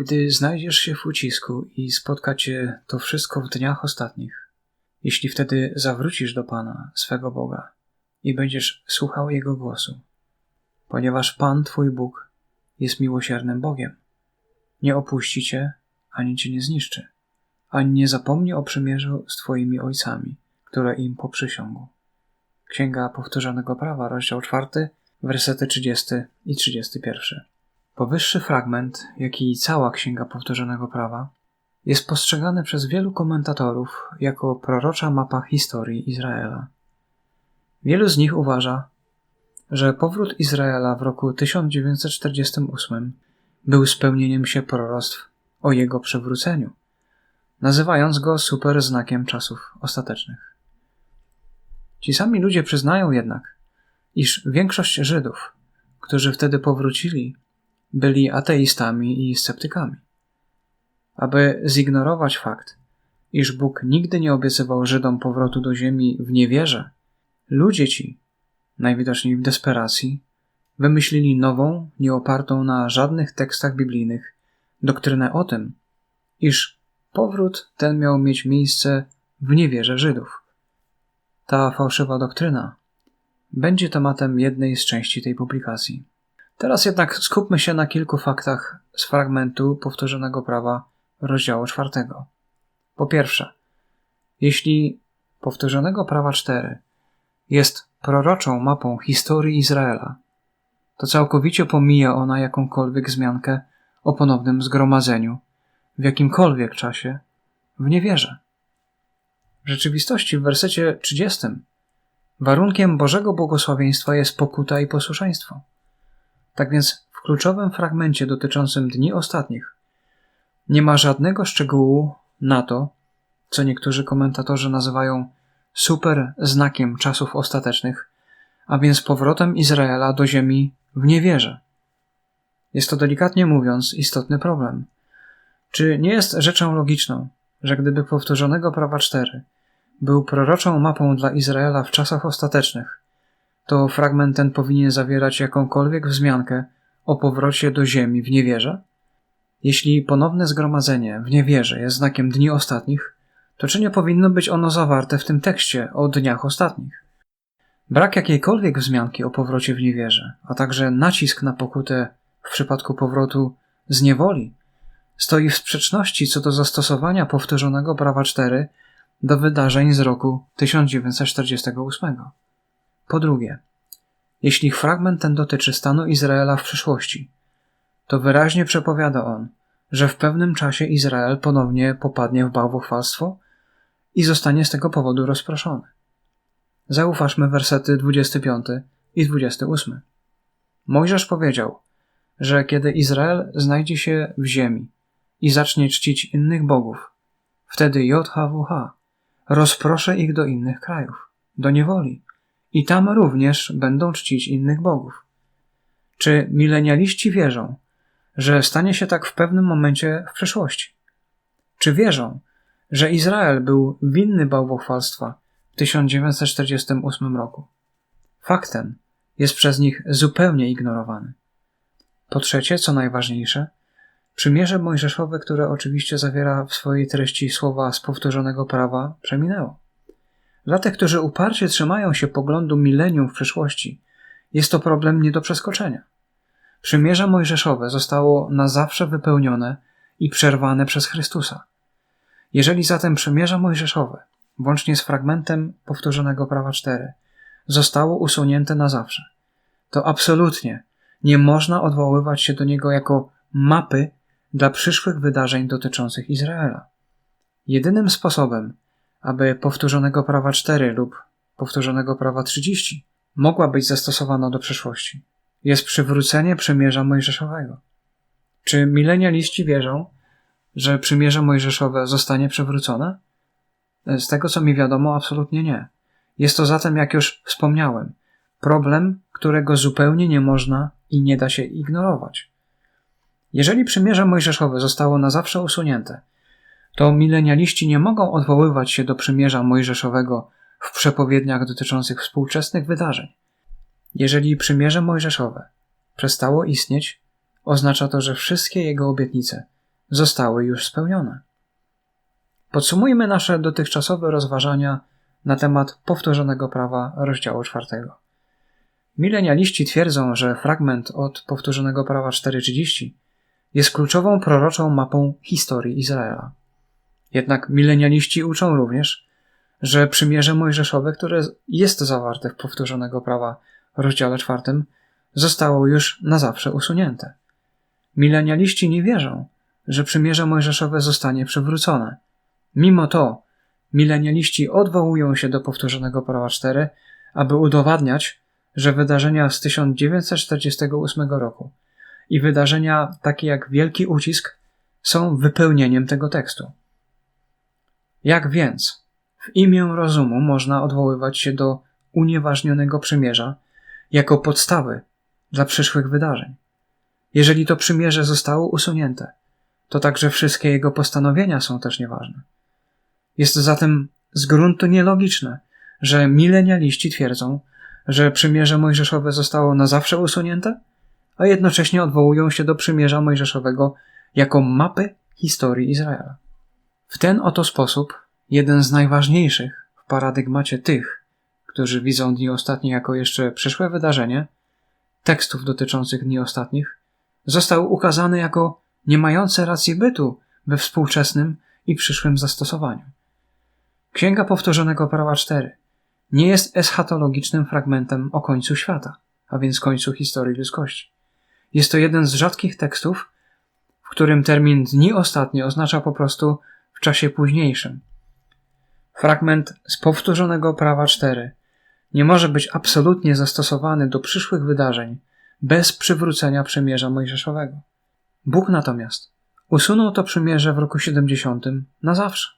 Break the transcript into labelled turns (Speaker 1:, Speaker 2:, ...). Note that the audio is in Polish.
Speaker 1: Gdy znajdziesz się w ucisku i spotka cię to wszystko w dniach ostatnich, jeśli wtedy zawrócisz do Pana, swego Boga, i będziesz słuchał Jego głosu, ponieważ Pan, Twój Bóg, jest miłosiernym Bogiem. Nie opuści Cię, ani Cię nie zniszczy, ani nie zapomni o przymierzu z Twoimi ojcami, które im poprzysiągł. Księga Powtórzonego Prawa, rozdział 4, wersety 30 i 31. Powyższy fragment, jak i cała Księga Powtórzonego Prawa, jest postrzegany przez wielu komentatorów jako prorocza mapa historii Izraela. Wielu z nich uważa, że powrót Izraela w roku 1948 był spełnieniem się proroctw o jego przywróceniu, nazywając go super znakiem czasów ostatecznych. Ci sami ludzie przyznają jednak, iż większość Żydów, którzy wtedy powrócili, byli ateistami i sceptykami. Aby zignorować fakt, iż Bóg nigdy nie obiecywał Żydom powrotu do ziemi w niewierze, ludzie ci, najwidoczniej w desperacji, wymyślili nową, nieopartą na żadnych tekstach biblijnych, doktrynę o tym, iż powrót ten miał mieć miejsce w niewierze Żydów. Ta fałszywa doktryna będzie tematem jednej z części tej publikacji. Teraz jednak skupmy się na kilku faktach z fragmentu powtórzonego prawa rozdziału czwartego. Po pierwsze, jeśli powtórzonego prawa 4 jest proroczą mapą historii Izraela, to całkowicie pomija ona jakąkolwiek wzmiankę o ponownym zgromadzeniu w jakimkolwiek czasie w niewierze. W rzeczywistości w wersecie 30 warunkiem Bożego błogosławieństwa jest pokuta i posłuszeństwo. Tak więc w kluczowym fragmencie dotyczącym dni ostatnich nie ma żadnego szczegółu na to, co niektórzy komentatorzy nazywają super znakiem czasów ostatecznych, a więc powrotem Izraela do ziemi w niewierze. Jest to delikatnie mówiąc istotny problem. Czy nie jest rzeczą logiczną, że gdyby powtórzonego prawa 4 był proroczą mapą dla Izraela w czasach ostatecznych, to fragment ten powinien zawierać jakąkolwiek wzmiankę o powrocie do ziemi w niewierze? Jeśli ponowne zgromadzenie w niewierze jest znakiem dni ostatnich, to czy nie powinno być ono zawarte w tym tekście o dniach ostatnich? Brak jakiejkolwiek wzmianki o powrocie w niewierze, a także nacisk na pokutę w przypadku powrotu z niewoli, stoi w sprzeczności co do zastosowania powtórzonego prawa 4 do wydarzeń z roku 1948. Po drugie, jeśli fragment ten dotyczy stanu Izraela w przyszłości, to wyraźnie przepowiada on, że w pewnym czasie Izrael ponownie popadnie w bałwochwalstwo i zostanie z tego powodu rozproszony. Zauważmy wersety 25 i 28. Mojżesz powiedział, że kiedy Izrael znajdzie się w ziemi i zacznie czcić innych bogów, wtedy JHWH rozproszę ich do innych krajów, do niewoli, i tam również będą czcić innych bogów. Czy milenialiści wierzą, że stanie się tak w pewnym momencie w przyszłości? Czy wierzą, że Izrael był winny bałwochwalstwa w 1948 roku? Fakt ten jest przez nich zupełnie ignorowany. Po trzecie, co najważniejsze, przymierze mojżeszowe, które oczywiście zawiera w swojej treści słowa z powtórzonego prawa, przeminęło. Dla tych, którzy uparcie trzymają się poglądu milenium w przyszłości, jest to problem nie do przeskoczenia. Przymierze mojżeszowe zostało na zawsze wypełnione i przerwane przez Chrystusa. Jeżeli zatem przymierze mojżeszowe, włącznie z fragmentem powtórzonego prawa 4, zostało usunięte na zawsze, to absolutnie nie można odwoływać się do niego jako mapy dla przyszłych wydarzeń dotyczących Izraela. Jedynym sposobem, aby powtórzonego prawa 4 lub powtórzonego prawa 30 mogła być zastosowana do przyszłości, jest przywrócenie przymierza mojżeszowego. Czy milenialiści wierzą, że przymierze mojżeszowe zostanie przywrócone? Z tego co mi wiadomo, absolutnie nie. Jest to zatem, jak już wspomniałem, problem, którego zupełnie nie można i nie da się ignorować. Jeżeli przymierze mojżeszowe zostało na zawsze usunięte, to milenialiści nie mogą odwoływać się do przymierza mojżeszowego w przepowiedniach dotyczących współczesnych wydarzeń. Jeżeli przymierze mojżeszowe przestało istnieć, oznacza to, że wszystkie jego obietnice zostały już spełnione. Podsumujmy nasze dotychczasowe rozważania na temat powtórzonego prawa rozdziału czwartego. Milenialiści twierdzą, że fragment od powtórzonego prawa 4.30 jest kluczową proroczą mapą historii Izraela. Jednak milenialiści uczą również, że przymierze mojżeszowe, które jest zawarte w powtórzonego prawa rozdziale czwartym, zostało już na zawsze usunięte. Milenialiści nie wierzą, że przymierze mojżeszowe zostanie przywrócone. Mimo to milenialiści odwołują się do powtórzonego prawa 4, aby udowadniać, że wydarzenia z 1948 roku i wydarzenia takie jak Wielki Ucisk są wypełnieniem tego tekstu. Jak więc w imię rozumu można odwoływać się do unieważnionego przymierza jako podstawy dla przyszłych wydarzeń? Jeżeli to przymierze zostało usunięte, to także wszystkie jego postanowienia są też nieważne. Jest zatem z gruntu nielogiczne, że milenialiści twierdzą, że przymierze mojżeszowe zostało na zawsze usunięte, a jednocześnie odwołują się do przymierza mojżeszowego jako mapy historii Izraela. W ten oto sposób jeden z najważniejszych w paradygmacie tych, którzy widzą dni ostatnie jako jeszcze przyszłe wydarzenie, tekstów dotyczących dni ostatnich, został ukazany jako nie mające racji bytu we współczesnym i przyszłym zastosowaniu. Księga Powtórzonego Prawa 4 nie jest eschatologicznym fragmentem o końcu świata, a więc końcu historii ludzkości. Jest to jeden z rzadkich tekstów, w którym termin dni ostatnie oznacza po prostu w czasie późniejszym. Fragment z powtórzonego prawa 4 nie może być absolutnie zastosowany do przyszłych wydarzeń bez przywrócenia przymierza mojżeszowego. Bóg natomiast usunął to przymierze w roku 70 na zawsze.